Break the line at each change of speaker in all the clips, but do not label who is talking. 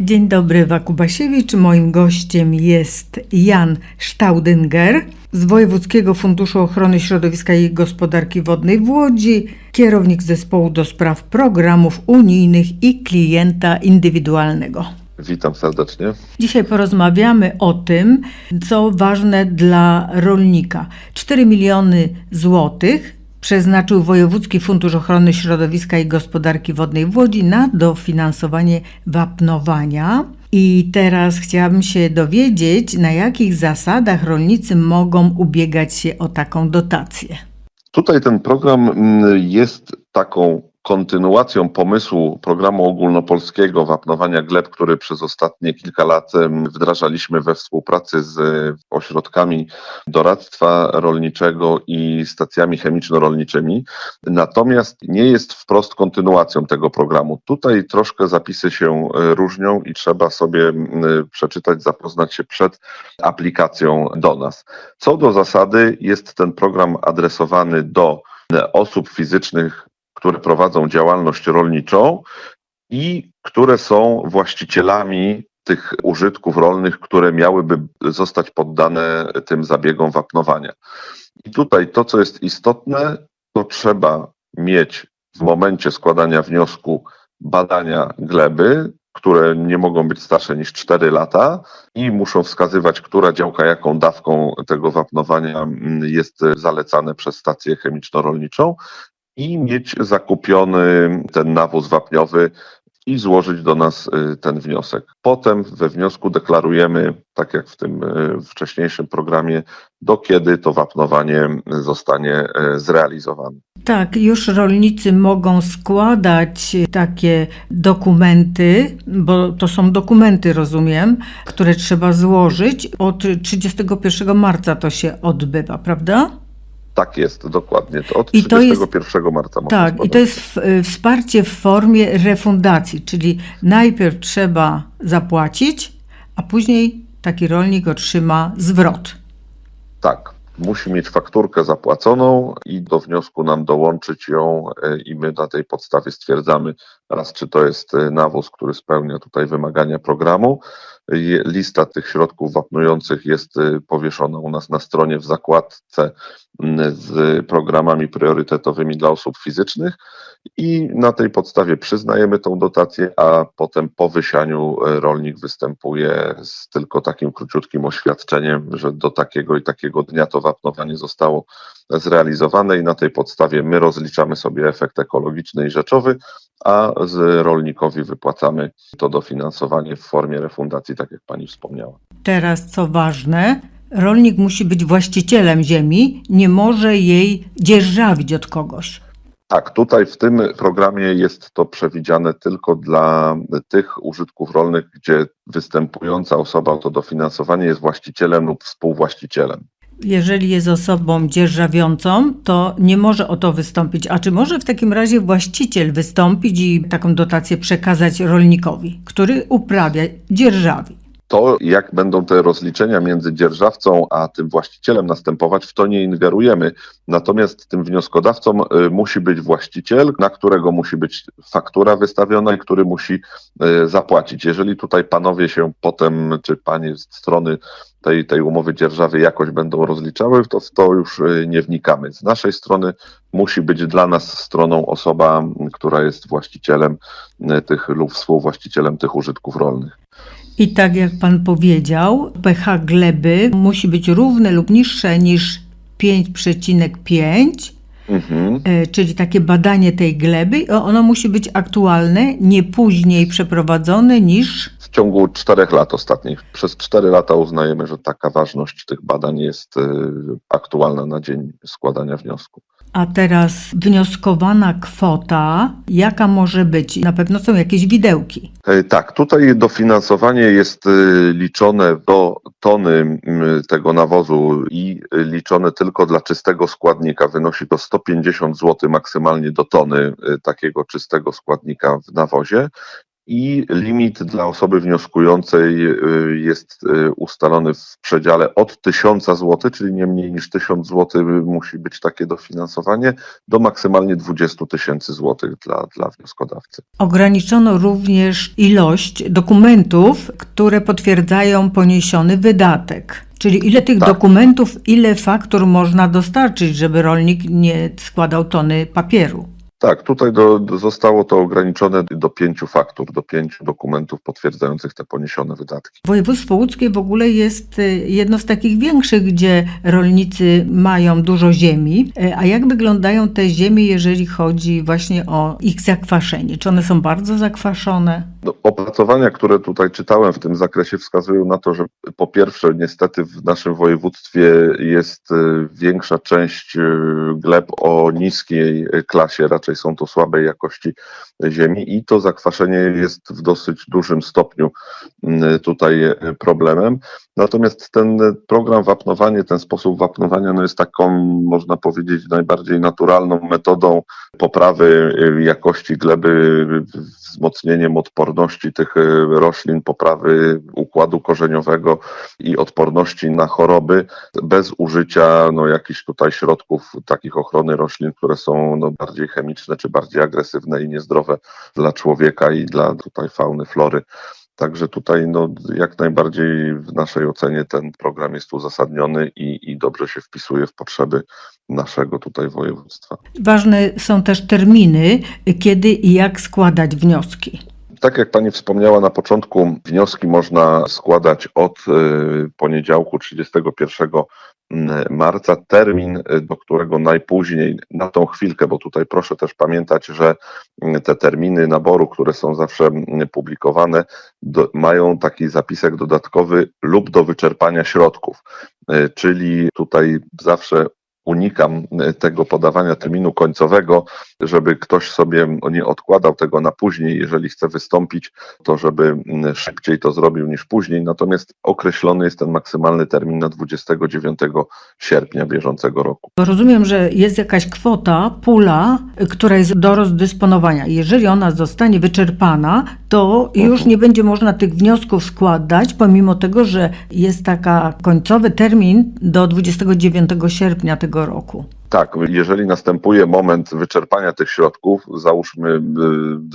Dzień dobry, Wakubasiewicz. Moim gościem jest Jan Staudinger z Wojewódzkiego Funduszu Ochrony Środowiska i Gospodarki Wodnej w Łodzi, kierownik zespołu do spraw programów unijnych i klienta indywidualnego.
Witam serdecznie.
Dzisiaj porozmawiamy o tym, co ważne dla rolnika. 4 miliony złotych przeznaczył Wojewódzki Fundusz Ochrony Środowiska i Gospodarki Wodnej w Łodzi na dofinansowanie wapnowania. I teraz chciałabym się dowiedzieć, na jakich zasadach rolnicy mogą ubiegać się o taką dotację.
Tutaj ten program mm, jest taką kontynuacją pomysłu programu ogólnopolskiego wapnowania gleb, który przez ostatnie kilka lat wdrażaliśmy we współpracy z e, ośrodkami doradztwa rolniczego i stacjami chemiczno-rolniczymi. Natomiast nie jest wprost kontynuacją tego programu. Tutaj troszkę zapisy się e, różnią i trzeba sobie m, przeczytać, zapoznać się przed aplikacją do nas. Co do zasady, jest ten program adresowany do e, osób fizycznych, które prowadzą działalność rolniczą i które są właścicielami tych użytków rolnych, które miałyby zostać poddane tym zabiegom wapnowania. I tutaj to, co jest istotne, to trzeba mieć w momencie składania wniosku badania gleby, które nie mogą być starsze niż 4 lata i muszą wskazywać, która działka jaką dawką tego wapnowania mm, jest zalecane przez stację chemiczno-rolniczą i mieć zakupiony ten nawóz wapniowy i złożyć do nas y, ten wniosek. Potem we wniosku deklarujemy, tak jak w tym y, wcześniejszym programie, do kiedy to wapnowanie zostanie y, zrealizowane.
Tak, już rolnicy mogą składać takie dokumenty, bo to są dokumenty, rozumiem, które trzeba złożyć. Od 31 marca to się odbywa, prawda?
Tak jest, dokładnie. Od
I to jest-
31 marca
Tak, i to jest w- y, wsparcie w formie refundacji, czyli najpierw trzeba zapłacić, a później taki rolnik otrzyma zwrot.
Tak, musi mieć fakturkę zapłaconą i do wniosku nam dołączyć ją e, i my na tej podstawie stwierdzamy raz, czy to jest e, nawóz, który spełnia tutaj wymagania programu. Lista tych środków wapnujących jest e, powieszona u nas na stronie w zakładce m, z programami priorytetowymi dla osób fizycznych i na tej podstawie przyznajemy tą dotację, a potem po wysianiu e, rolnik występuje z tylko takim króciutkim oświadczeniem, że do takiego i takiego dnia to wapnowanie zostało zrealizowane i na tej podstawie my rozliczamy sobie efekt ekologiczny i rzeczowy, a z rolnikowi wypłacamy to dofinansowanie w formie refundacji, tak jak pani wspomniała.
Teraz, co ważne, rolnik musi być właścicielem ziemi, nie może jej dzierżawić od kogoś.
Tak, tutaj w tym programie jest to przewidziane tylko dla tych użytków rolnych, gdzie występująca osoba o to dofinansowanie jest właścicielem lub współwłaścicielem.
Jeżeli jest osobą dzierżawiącą, to nie może o to wystąpić. A czy może w takim razie właściciel wystąpić i taką dotację przekazać rolnikowi, który uprawia, dzierżawi?
To, jak będą te rozliczenia między dzierżawcą a tym właścicielem następować, w to nie ingerujemy. Natomiast tym wnioskodawcą y, musi być właściciel, na którego musi być faktura wystawiona i który musi y, zapłacić. Jeżeli tutaj panowie się potem, czy panie strony tej, tej umowy dzierżawy jakoś będą rozliczały, to w to już y, nie wnikamy. Z naszej strony musi być dla nas stroną osoba, która jest właścicielem tych lub współwłaścicielem tych użytków rolnych.
I tak jak pan powiedział, pH gleby musi być równe lub niższe niż 5,5,
Mhm.
e, czyli takie badanie tej gleby, ono musi być aktualne, nie później przeprowadzone niż
w ciągu czterech lat ostatnich. Przez cztery lata uznajemy, że taka ważność tych badań jest y, aktualna na dzień składania wniosku.
A teraz wnioskowana kwota, jaka może być? Na pewno są jakieś widełki.
E, Tak, tutaj dofinansowanie jest y, liczone do tony tego nawozu i liczone tylko dla czystego składnika. Wynosi to 150 zł maksymalnie do tony y, takiego czystego składnika w nawozie. I limit dla osoby wnioskującej y, jest y, ustalony w przedziale od 1000 zł, czyli nie mniej niż 1000 zł musi być takie dofinansowanie, do maksymalnie 20 tysięcy złotych dla, dla wnioskodawcy.
Ograniczono również ilość dokumentów, które potwierdzają poniesiony wydatek. Czyli ile tych
Tak.
dokumentów, ile faktur można dostarczyć, żeby rolnik nie składał tony papieru.
Tak, tutaj do, zostało to ograniczone do pięciu faktur, do pięciu dokumentów potwierdzających te poniesione wydatki.
Województwo łódzkie w ogóle jest y, jedno z takich większych, gdzie rolnicy mają dużo ziemi. Y, A jak wyglądają te ziemie, jeżeli chodzi właśnie o ich zakwaszenie? Czy one są bardzo zakwaszone?
No, opracowania, które tutaj czytałem w tym zakresie, wskazują na to, że po pierwsze, niestety w naszym województwie jest y, większa część y, gleb o niskiej y, klasie, raczej są to słabej jakości ziemi i to zakwaszenie jest w dosyć dużym stopniu tutaj problemem. Natomiast ten program wapnowanie, ten sposób wapnowania no jest taką, można powiedzieć, najbardziej naturalną metodą poprawy jakości gleby, wzmocnieniem odporności tych y, roślin, poprawy układu korzeniowego i odporności na choroby, bez użycia no, jakichś tutaj środków takich ochrony roślin, które są no, bardziej chemiczne czy bardziej agresywne i niezdrowe dla człowieka i dla tutaj fauny, flory. Także tutaj no, jak najbardziej w naszej ocenie ten program jest uzasadniony i, i dobrze się wpisuje w potrzeby naszego tutaj województwa.
Ważne są też terminy, kiedy i jak składać wnioski.
Tak jak Pani wspomniała na początku, wnioski można składać od y, poniedziałku 31 mm, marca. Termin, y, do którego najpóźniej na tą chwilkę, bo tutaj proszę też pamiętać, że mm, te terminy naboru, które są zawsze mm, publikowane, do, mają taki zapisek dodatkowy lub do wyczerpania środków. Y, Czyli tutaj zawsze unikam y, tego podawania terminu końcowego, żeby ktoś sobie nie odkładał tego na później, jeżeli chce wystąpić, to żeby szybciej to zrobił niż później. Natomiast określony jest ten maksymalny termin na 29 sierpnia bieżącego roku.
Rozumiem, że jest jakaś kwota, pula, która jest do rozdysponowania. Jeżeli ona zostanie wyczerpana, to już nie będzie można tych wniosków składać, pomimo tego, że jest taka końcowy termin do 29 sierpnia tego roku.
Tak, jeżeli następuje moment wyczerpania tych środków, załóżmy y,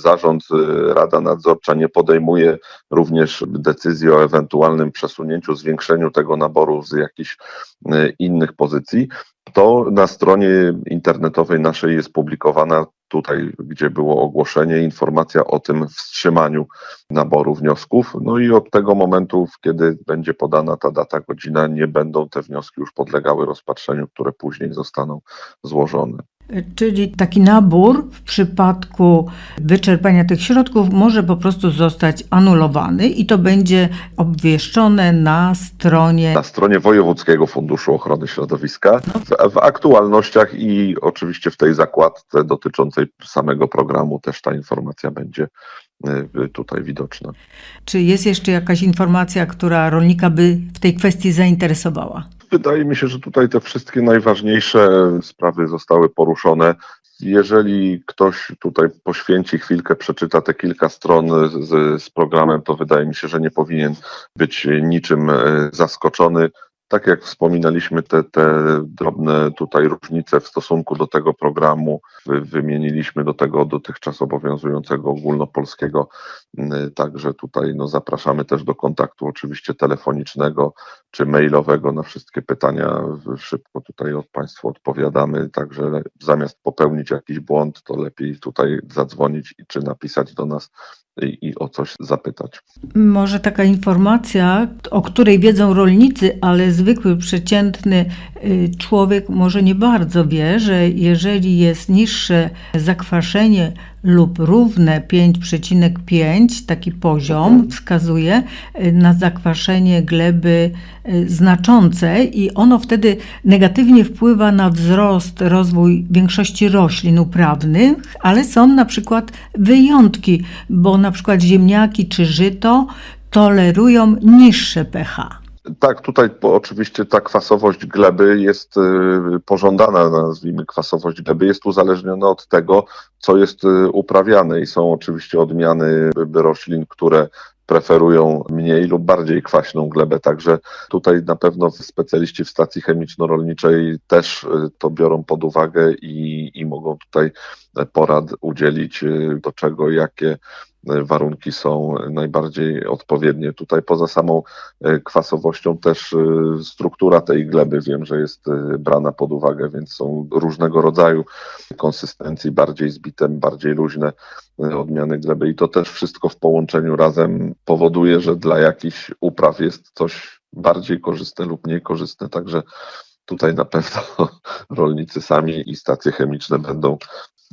zarząd, y, Rada Nadzorcza nie podejmuje również decyzji o ewentualnym przesunięciu, zwiększeniu tego naboru z jakichś y, innych pozycji, to na stronie internetowej naszej jest publikowana tutaj, gdzie było ogłoszenie, informacja o tym wstrzymaniu naboru wniosków. No i od tego momentu, kiedy będzie podana ta data, godzina, nie będą te wnioski już podlegały rozpatrzeniu, które później zostaną złożone.
Czyli taki nabór w przypadku wyczerpania tych środków może po prostu zostać anulowany i to będzie obwieszczone na stronie.
Na stronie Wojewódzkiego Funduszu Ochrony Środowiska, w, w aktualnościach i oczywiście w tej zakładce dotyczącej samego programu też ta informacja będzie y, tutaj widoczna.
Czy jest jeszcze jakaś informacja, która rolnika by w tej kwestii zainteresowała?
Wydaje mi się, że tutaj te wszystkie najważniejsze sprawy zostały poruszone. Jeżeli ktoś tutaj poświęci chwilkę, przeczyta te kilka stron z, z programem, to wydaje mi się, że nie powinien być niczym e, zaskoczony. Tak jak wspominaliśmy, te, te drobne tutaj różnice w stosunku do tego programu wy- wymieniliśmy do tego dotychczas obowiązującego ogólnopolskiego. Mm, Także tutaj no, zapraszamy też do kontaktu oczywiście telefonicznego czy mailowego na wszystkie pytania. Szybko tutaj od Państwa odpowiadamy, także zamiast popełnić jakiś błąd, to lepiej tutaj zadzwonić i czy napisać do nas i, i o coś zapytać.
Może taka informacja, o której wiedzą rolnicy, ale zwykły, przeciętny y, człowiek może nie bardzo wie, że jeżeli jest niższe zakwaszenie lub równe 5,5, taki poziom wskazuje y, na zakwaszenie gleby y, znaczące i ono wtedy negatywnie wpływa na wzrost, rozwój większości roślin uprawnych, ale są na przykład wyjątki, bo na przykład ziemniaki czy żyto tolerują niższe pH.
Tak, tutaj oczywiście ta kwasowość gleby jest y, pożądana, nazwijmy kwasowość gleby, jest uzależniona od tego, co jest y, uprawiane i są oczywiście odmiany roślin, które preferują mniej lub bardziej kwaśną glebę. Także tutaj na pewno specjaliści w stacji chemiczno-rolniczej też y, to biorą pod uwagę i, i mogą tutaj porad udzielić, do czego, jakie warunki są najbardziej odpowiednie. Tutaj poza samą y, kwasowością też y, struktura tej gleby. Wiem, że jest y, brana pod uwagę, więc są różnego rodzaju konsystencji, bardziej zbite, bardziej luźne odmiany gleby. I to też wszystko w połączeniu razem powoduje, że dla jakichś upraw jest coś bardziej korzystne lub mniej korzystne, także tutaj na pewno rolnicy sami i stacje chemiczne będą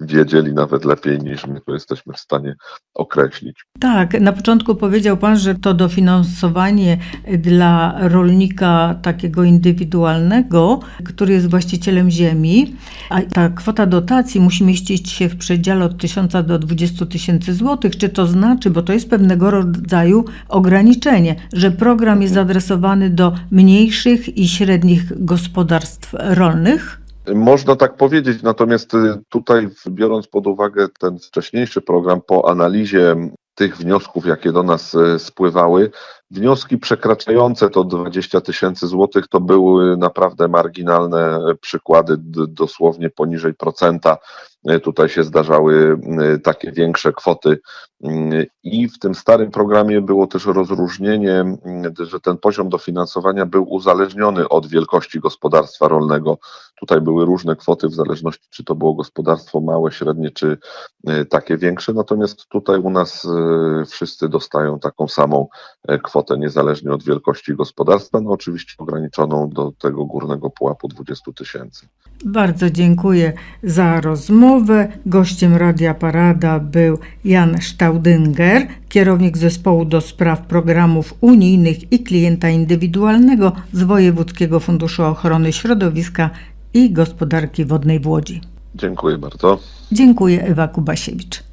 wiedzieli nawet lepiej niż my to jesteśmy w stanie określić.
Tak, na początku powiedział Pan, że to dofinansowanie dla rolnika takiego indywidualnego, który jest właścicielem ziemi, a ta kwota dotacji musi mieścić się w przedziale od 1000 do 20 tysięcy złotych. Czy to znaczy, bo to jest pewnego rodzaju ograniczenie, że program jest zaadresowany do mniejszych i średnich gospodarstw rolnych?
Można tak powiedzieć, natomiast y, tutaj biorąc pod uwagę ten wcześniejszy program po analizie tych wniosków, jakie do nas y, spływały, wnioski przekraczające to 20 tysięcy złotych to były naprawdę marginalne przykłady, d- dosłownie poniżej procenta. Y, Tutaj się zdarzały takie większe kwoty. I w tym starym programie było też rozróżnienie, że ten poziom dofinansowania był uzależniony od wielkości gospodarstwa rolnego. Tutaj były różne kwoty w zależności, czy to było gospodarstwo małe, średnie, czy y, takie większe. Natomiast tutaj u nas y, wszyscy dostają taką samą e, kwotę, niezależnie od wielkości gospodarstwa, no oczywiście ograniczoną do tego górnego pułapu 20 tysięcy.
Bardzo dziękuję za rozmowę. Gościem Radia Parada był Jan Staudynger, kierownik zespołu do spraw programów unijnych i klienta indywidualnego z Wojewódzkiego Funduszu Ochrony Środowiska i Gospodarki Wodnej w Łodzi.
Dziękuję bardzo.
Dziękuję, Ewa Kubasiewicz.